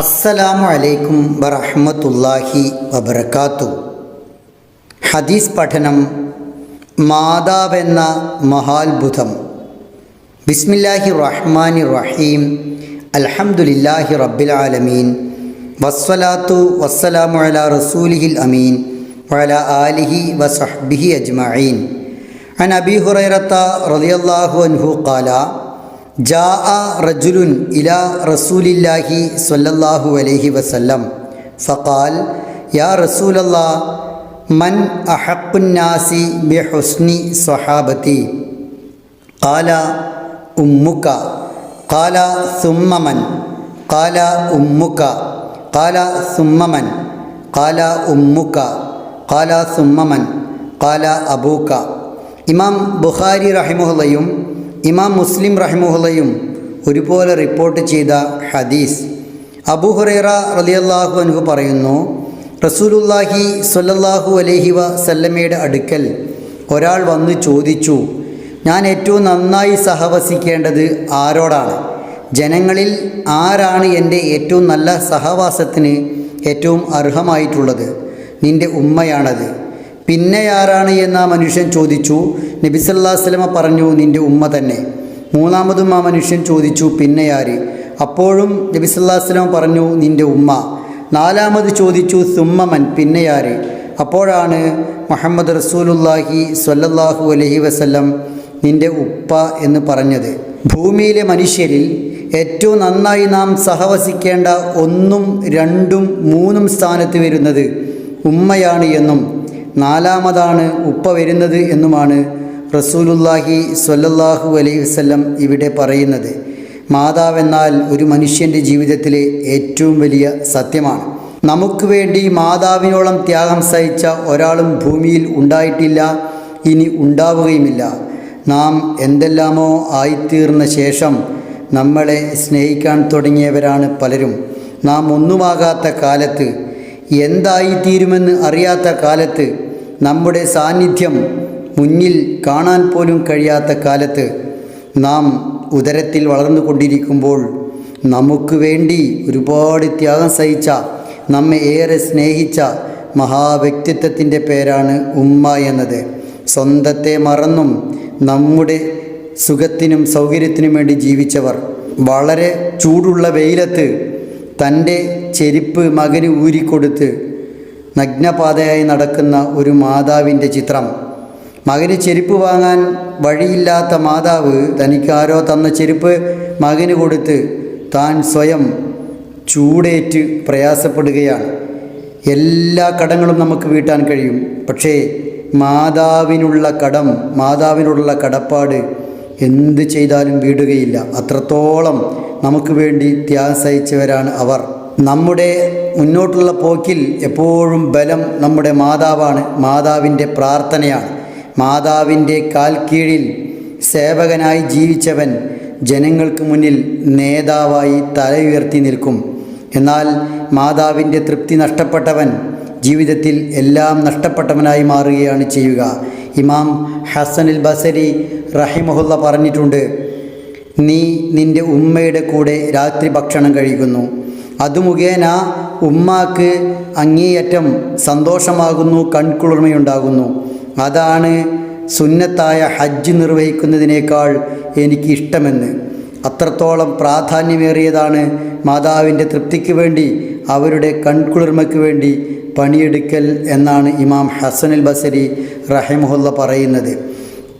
അസ്സലാമു അലൈക്കും വറഹ്മത്തുള്ളാഹി വബർക്കാത്തു ഹദീസ് പഠനം മാതാവെന്ന മഹാത്ഭുതം ബിസ്മില്ലാഹി റഹ്മാനി റഹീം അൽഹംദുലില്ലാഹി റബ്ബിൽ ആലമീൻ വസ്സലാത്തു വസ്സലാമു അലാ റസൂലിഹിൽ അമീൻ വഅല ആലിഹി വസഹ്ബിഹി അജ്മഈൻ عن أبي هريرة رضي الله عنه قال ജാ അ റജുലുൻ ഇലാ റസൂലില്ലാഹി സൊല്ലാഹു അലൈഹി വസല്ലം. ഫഖാൽ യാ റസൂലല്ലാ മൻ അഹക്കുന്നാസി ബി ഹുസ്നി സ്വഹാബത്തി. കാല ഉമ്മുക്ക. കാല സുമ്മമൻ കാല ഉമ്മുക്ക. കാല സുമ്മമൻ കാല ഉമ്മുക്ക. കാല സുമ്മമൻ കാല അബൂക്ക. ഇമാം ബുഖാരി റഹിമുഹുലയും ഇമാം മുസ്ലിം റഹ്മുഹലയും ഒരുപോലെ റിപ്പോർട്ട് ചെയ്ത ഹദീസ്. അബു ഹുറൈറ റലിയല്ലാഹു അനുഹു പറയുന്നു റസൂലുല്ലാഹി സ്വല്ലല്ലാഹു അലൈഹി വസല്ലമയുടെ അടുക്കൽ ഒരാൾ വന്ന് ചോദിച്ചു ഞാൻ ഏറ്റവും നന്നായി സഹവസിക്കേണ്ടത് ആരോടാണ്? ജനങ്ങളിൽ ആരാണ് എന്റെ ഏറ്റവും നല്ല സഹവാസത്തിന് ഏറ്റവും അർഹമായിട്ടുള്ളത്? നിന്റെ ഉമ്മയാണത്. പിന്നെ ആരാണ് എന്ന് ആ മനുഷ്യൻ ചോദിച്ചു. നബി വസ്ലമ പറഞ്ഞു നിന്റെ ഉമ്മ തന്നെ. മൂന്നാമതും ആ മനുഷ്യൻ ചോദിച്ചു പിന്നെ ആര്? അപ്പോഴും നബി വസ്ലമ പറഞ്ഞു നിന്റെ ഉമ്മ. നാലാമത് ചോദിച്ചു സുമ്മമൻ പിന്നെ ആര്? അപ്പോഴാണ് മുഹമ്മദ് റസൂലുല്ലാഹി സ്വല്ലല്ലാഹു അലഹി വസല്ലം നിന്റെ ഉപ്പ എന്ന് പറഞ്ഞത്. ഭൂമിയിലെ മനുഷ്യരിൽ ഏറ്റവും നന്നായി നാം സഹവസിക്കേണ്ട ഒന്നും രണ്ടും മൂന്നും സ്ഥാനത്ത് വരുന്നത് ഉമ്മയാണ് എന്നും നാലാമതാണ് ഉപ്പ വരുന്നത് എന്നുമാണ് റസൂലുല്ലാഹി സ്വല്ലല്ലാഹു അലൈഹി വസല്ലം ഇവിടെ പറയുന്നത്. മാതാവെന്നാൽ ഒരു മനുഷ്യന്റെ ജീവിതത്തിലെ ഏറ്റവും വലിയ സത്യമാണ്. നമുക്ക് വേണ്ടി മാതാവിനോളം ത്യാഗം സഹിച്ച ഒരാളും ഭൂമിയിൽ ഉണ്ടായിട്ടില്ല ഇനി ഉണ്ടാവുകയുമില്ല. നാം എന്തെല്ലാമോ ആയിത്തീർന്ന ശേഷം നമ്മളെ സ്നേഹിക്കാൻ തുടങ്ങിയവരാണ് പലരും. നാം ഒന്നുമാകാത്ത കാലത്ത് എന്തായിത്തീരുമെന്ന് അറിയാത്ത കാലത്ത് നമ്മുടെ സാന്നിധ്യം മുന്നിൽ കാണാൻ പോലും കഴിയാത്ത കാലത്ത് നാം ഉദരത്തിൽ വളർന്നുകൊണ്ടിരിക്കുമ്പോൾ നമുക്ക് വേണ്ടി ഒരുപാട് ത്യാഗം സഹിച്ച നമ്മെ ഏറെ സ്നേഹിച്ച മഹാവ്യക്തിത്വത്തിന്റെ പേരാണ് ഉമ്മ എന്നത്. സ്വന്തത്തെ മറന്നും നമ്മുടെ സുഖത്തിനും സൗകര്യത്തിനും വേണ്ടി ജീവിച്ചവർ. വളരെ ചൂടുള്ള വെയിലത്ത് തന്റെ ചെരുപ്പ് മകന് ഊരിക്കൊടുത്ത് നഗ്നപാതയായി നടക്കുന്ന ഒരു മാതാവിന്റെ ചിത്രം. മകന് ചെരുപ്പ് വാങ്ങാൻ വഴിയില്ലാത്ത മാതാവ് തനിക്കാരോ തന്ന ചെരുപ്പ് മകന് കൊടുത്ത് താൻ സ്വയം ചൂടേറ്റ് പ്രയാസപ്പെടുകയാണ്. എല്ലാ കടങ്ങളും നമുക്ക് വീട്ടാൻ കഴിയും. പക്ഷേ മാതാവിനുള്ള കടം മാതാവിനുള്ള കടപ്പാട് എന്ത് ചെയ്താലും വീടുകയില്ല. അത്രത്തോളം നമുക്ക് വേണ്ടി ത്യാഗം സഹിച്ചവരാണ് അവർ. നമ്മുടെ മുന്നോട്ടുള്ള പോക്കിൽ എപ്പോഴും ബലം നമ്മുടെ മാതാവാണ്. മാതാവിന്റെ പ്രാർത്ഥനയാണ്. മാതാവിന്റെ കാൽ കീഴിൽ സേവകനായി ജീവിച്ചവൻ ജനങ്ങൾക്ക് മുന്നിൽ നേതാവായി തല ഉയർത്തി നിൽക്കും. എന്നാൽ മാതാവിന്റെ തൃപ്തി നഷ്ടപ്പെട്ടവൻ ജീവിതത്തിൽ എല്ലാം നഷ്ടപ്പെട്ടവനായി മാറുകയാണ് ചെയ്യുക. ഇമാം ഹസനിൽ ബസരി റഹിമഹുല്ല പറഞ്ഞിട്ടുണ്ട് നീ നിന്റെ ഉമ്മയുടെ കൂടെ രാത്രി ഭക്ഷണം കഴിക്കുന്നു. അത് മുഖേന ഉമ്മാക്ക് അങ്ങേയറ്റം സന്തോഷമാകുന്നു കൺകുളിർമയുണ്ടാകുന്നു. അതാണ് സുന്നത്തായ ഹജ്ജ് നിർവഹിക്കുന്നതിനേക്കാൾ എനിക്ക് ഇഷ്ടമെന്ന്. അത്രത്തോളം പ്രാധാന്യമേറിയതാണ് മാതാവിന്റെ തൃപ്തിക്ക് വേണ്ടി അവരുടെ കൺകുളിർമയ്ക്ക് വേണ്ടി പണിയെടുക്കൽ എന്നാണ് ഇമാം ഹസനുൽ ബസരി റഹിമുല്ല പറയുന്നത്.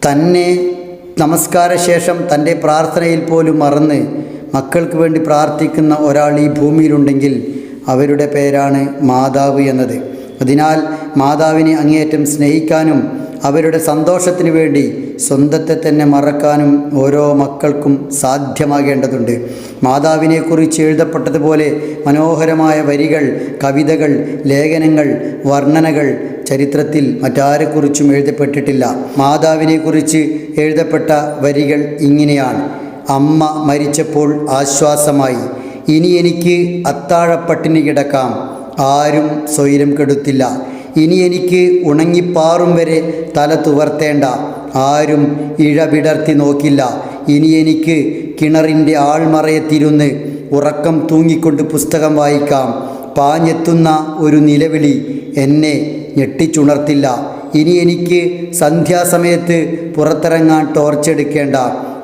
തന്നെ നമസ്കാര ശേഷം തന്റെ പ്രാർത്ഥനയിൽ പോലും മറന്ന് മക്കൾക്ക് വേണ്ടി പ്രാർത്ഥിക്കുന്ന ഒരാൾ ഈ ഭൂമിയിലുണ്ടെങ്കിൽ അവരുടെ പേരാണ് മാതാവ് എന്നത്. അതിനാൽ മാതാവിനെ അങ്ങേയറ്റം സ്നേഹിക്കാനും അവരുടെ സന്തോഷത്തിന് വേണ്ടി സ്വന്തത്തെ തന്നെ മറക്കാനും ഓരോ മക്കൾക്കും സാധ്യമാകേണ്ടതുണ്ട്. മാതാവിനെക്കുറിച്ച് എഴുതപ്പെട്ടതുപോലെ മനോഹരമായ വരികൾ കവിതകൾ ലേഖനങ്ങൾ വർണനകൾ ചരിത്രത്തിൽ മറ്റാരെക്കുറിച്ചും എഴുതപ്പെട്ടിട്ടില്ല. മാതാവിനെക്കുറിച്ച് എഴുതപ്പെട്ട വരികൾ ഇങ്ങനെയാണ്. അമ്മ മരിച്ചപ്പോൾ ആശ്വാസമായി. ഇനി എനിക്ക് അത്താഴപ്പട്ടിണി കിടക്കാം. ആരും സ്വൈരം കെടുത്തില്ല. ഇനി എനിക്ക് ഉണങ്ങിപ്പാറും വരെ തല തുവർത്തേണ്ട. ആരും ഇഴ വിടർത്തി നോക്കില്ല. ഇനി എനിക്ക് കിണറിന്റെ ആൾമറയത്തിരുന്ന് ഉറക്കം തൂങ്ങിക്കൊണ്ട് പുസ്തകം വായിക്കാം. പാഞ്ഞെത്തുന്ന ഒരു നിലവിളി എന്നെ ഞെട്ടിച്ചുണർത്തില്ല. ഇനി എനിക്ക് സന്ധ്യാസമയത്ത് പുറത്തിറങ്ങാൻ ടോർച്ചെടുക്കേണ്ട.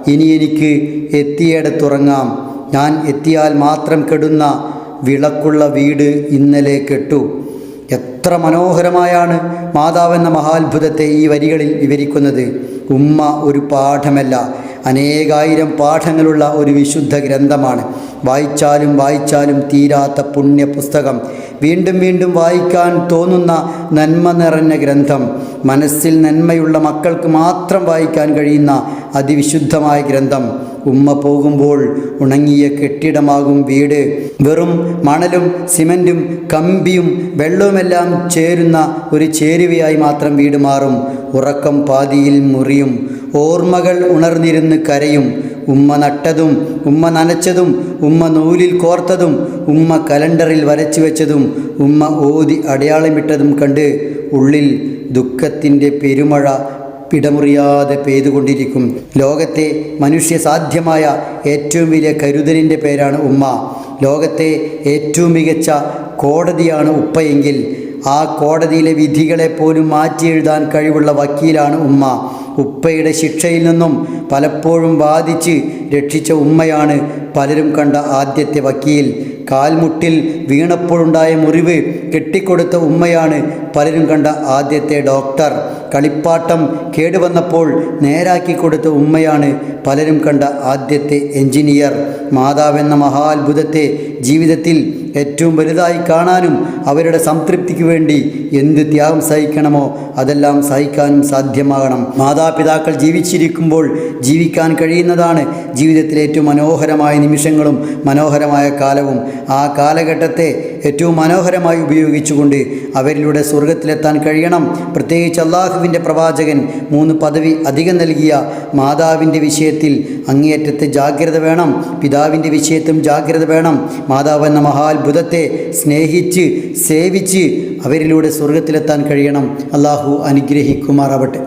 ഇനി എനിക്ക് എത്തിയിടത്തുറങ്ങാം. ഞാൻ എത്തിയാൽ മാത്രം കെടുന്ന വിളക്കുള്ള വീട് ഇന്നലെ കെട്ടു. എത്ര മനോഹരമായാണ് മാതാവെന്ന മഹാത്ഭുതത്തെ ഈ വരികളിൽ വിവരിക്കുന്നത്. ഉമ്മ ഒരു പാഠമല്ല അനേകായിരം പാഠങ്ങളുള്ള ഒരു വിശുദ്ധ ഗ്രന്ഥമാണ്. വായിച്ചാലും വായിച്ചാലും തീരാത്ത പുണ്യ പുസ്തകം വീണ്ടും വീണ്ടും വായിക്കാൻ തോന്നുന്ന നന്മ നിറഞ്ഞ ഗ്രന്ഥം. മനസ്സിൽ നന്മയുള്ള മക്കൾക്ക് മാത്രം വായിക്കാൻ കഴിയുന്ന അതിവിശുദ്ധമായ ഗ്രന്ഥം. ഉമ്മ പോകുമ്പോൾ ഉണങ്ങിയ കെട്ടിടമാകും വീട്. വെറും മണലും സിമന്റും കമ്പിയും വെള്ളവുമെല്ലാം ചേരുന്ന ഒരു ചേരുവയായി മാത്രം വീട് മാറും. ഉറക്കം പാതിയിൽ മുറിയും. ഓർമ്മകൾ ഉണർന്നിരുന്ന് കരയും. ഉമ്മ നട്ടതും ഉമ്മ നനച്ചതും ഉമ്മ നൂലിൽ കോർത്തതും ഉമ്മ കലണ്ടറിൽ വരച്ചു വെച്ചതും ഉമ്മ ഓതി അടയാളമിട്ടതും കണ്ട് ഉള്ളിൽ ദുഃഖത്തിന്റെ പെരുമഴ പിടമുറിയാതെ പെയ്തുകൊണ്ടിരിക്കും. ലോകത്തെ മനുഷ്യ സാധ്യമായ ഏറ്റവും വലിയ കരുതലിന്റെ പേരാണ് ഉമ്മ. ലോകത്തെ ഏറ്റവും മികച്ച കോടതിയാണ് ഉപ്പയെങ്കിൽ ആ കോടതിയിലെ വിധികളെ പോലും മാറ്റി എഴുതാൻ കഴിവുള്ള വക്കീലാണ് ഉമ്മ. ഉപ്പയുടെ ശിക്ഷയിൽ നിന്നും പലപ്പോഴും ബാധിച്ച് രക്ഷിച്ച ഉമ്മയാണ് പലരും കണ്ട ആദ്യത്തെ വക്കീൽ. കാൽമുട്ടിൽ വീണപ്പോഴുണ്ടായ മുറിവ് കെട്ടിക്കൊടുത്ത ഉമ്മയാണ് പലരും കണ്ട ആദ്യത്തെ ഡോക്ടർ. കളിപ്പാട്ടം കേടുവന്നപ്പോൾ നേരാക്കി കൊടുത്ത ഉമ്മയാണ് പലരും കണ്ട ആദ്യത്തെ എഞ്ചിനീയർ. മാതാവെന്ന മഹാത്ഭുതത്തെ ജീവിതത്തിൽ ഏറ്റവും വലുതായി കാണാനും അവരുടെ സംതൃപ്തിക്ക് വേണ്ടി എന്ത് ത്യാഗം സഹിക്കണമോ അതെല്ലാം സഹിക്കാനും സാധ്യമാകണം. മാതാപിതാക്കൾ ജീവിച്ചിരിക്കുമ്പോൾ ജീവിക്കാൻ കഴിയുന്നതാണ് ജീവിതത്തിലെ ഏറ്റവും മനോഹരമായ നിമിഷങ്ങളും മനോഹരമായ കാലവും. ആ കാലഘട്ടത്തെ ഏറ്റവും മനോഹരമായി ഉപയോഗിച്ചുകൊണ്ട് അവരിലൂടെ സ്വർഗത്തിലെത്താൻ കഴിയണം. പ്രത്യേകിച്ച് അള്ളാഹുവിന്റെ പ്രവാചകൻ മൂന്ന് പദവി അധികം നൽകിയ മാതാവിന്റെ വിഷയത്തിൽ അങ്ങേയറ്റത്തെ ജാഗ്രത വേണം. പിതാവിന്റെ വിഷയത്തിലും ജാഗ്രത വേണം. മാതാവ് എന്ന മാതാവെന്ന മഹാത്ഭുതത്തെ സ്നേഹിച്ച് സേവിച്ച് അവരിലൂടെ സ്വർഗത്തിലെത്താൻ കഴിയണം. അള്ളാഹു അനുഗ്രഹിക്കുമാറാവട്ടെ.